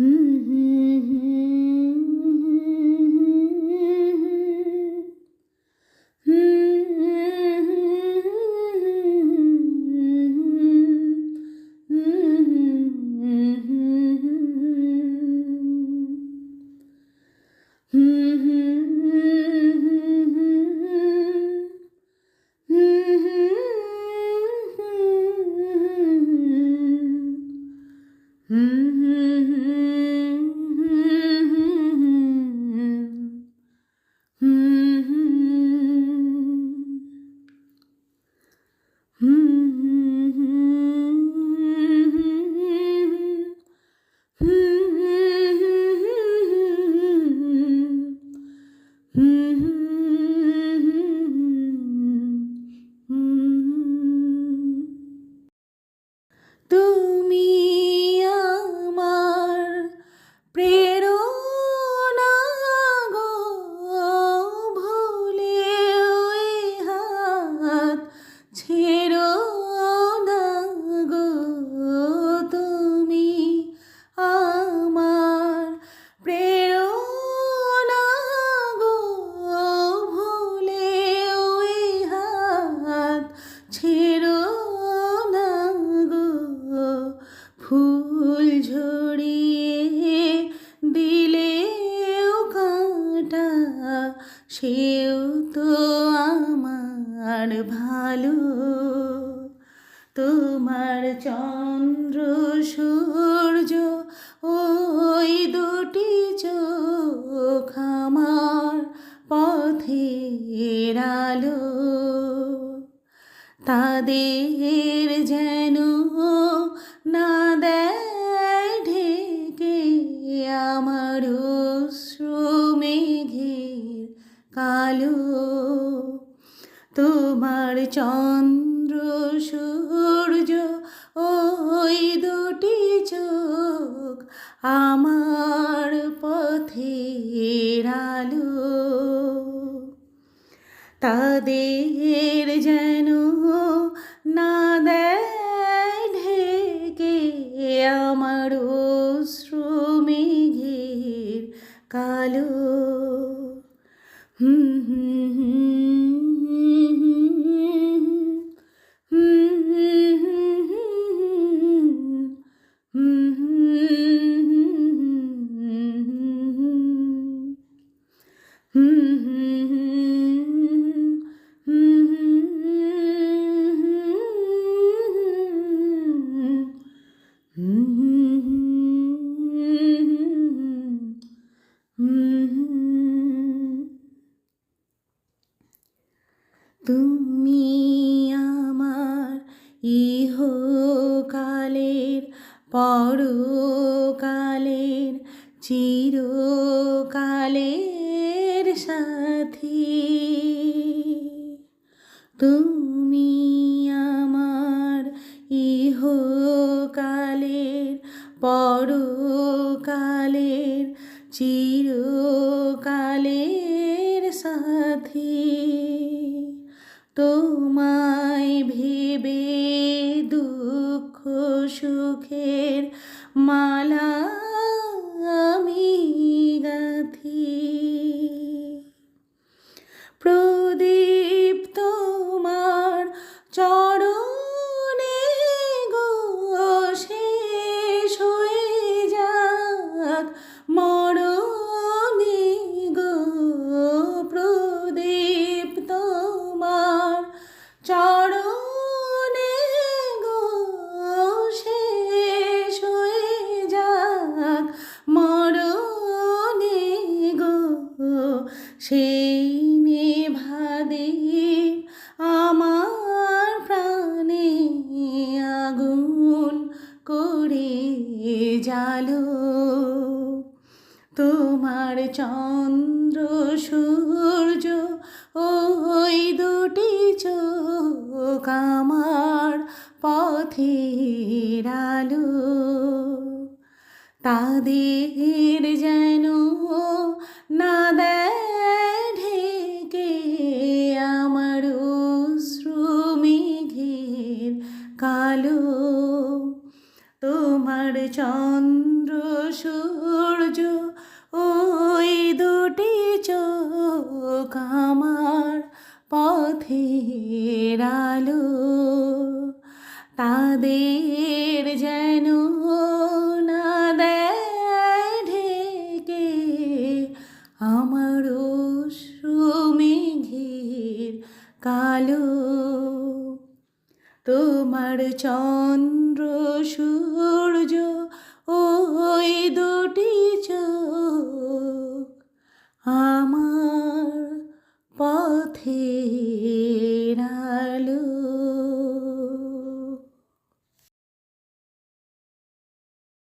তুমি আমার ভালো তোমার চন্দ্র সূর্য ওই দুটি চোখ আমার পথের আলো। তাদের চন্দ্র, সূর্য, ওই দুটি চোখ আমার পথের আলো। তাদের যেন না দেয় ঢেকে আমার মেঘের কালো। হুম হুম হুম। তুমি আমার ইহকালের পরকালের চিরকালের সাথী। তুমি সাথী তোমায় ভেবে দুঃখ সুখের মালা সেই নেভাদে আমার প্রাণে আগুন করে জালো তোমার চন্দ্র, সূর্য, ওই দুটি চোখ আমার পথের আলো। তাদের যেন কালো, তোমার চন্দ্র সূর্য ওই দুটি চোখ আমার পথের আলো। তাদের যেন না দেয় ঢেকে আমার মেঘের কালো। তোমার চন্দ্র সূর্য ওই দুটি চোখ। আমার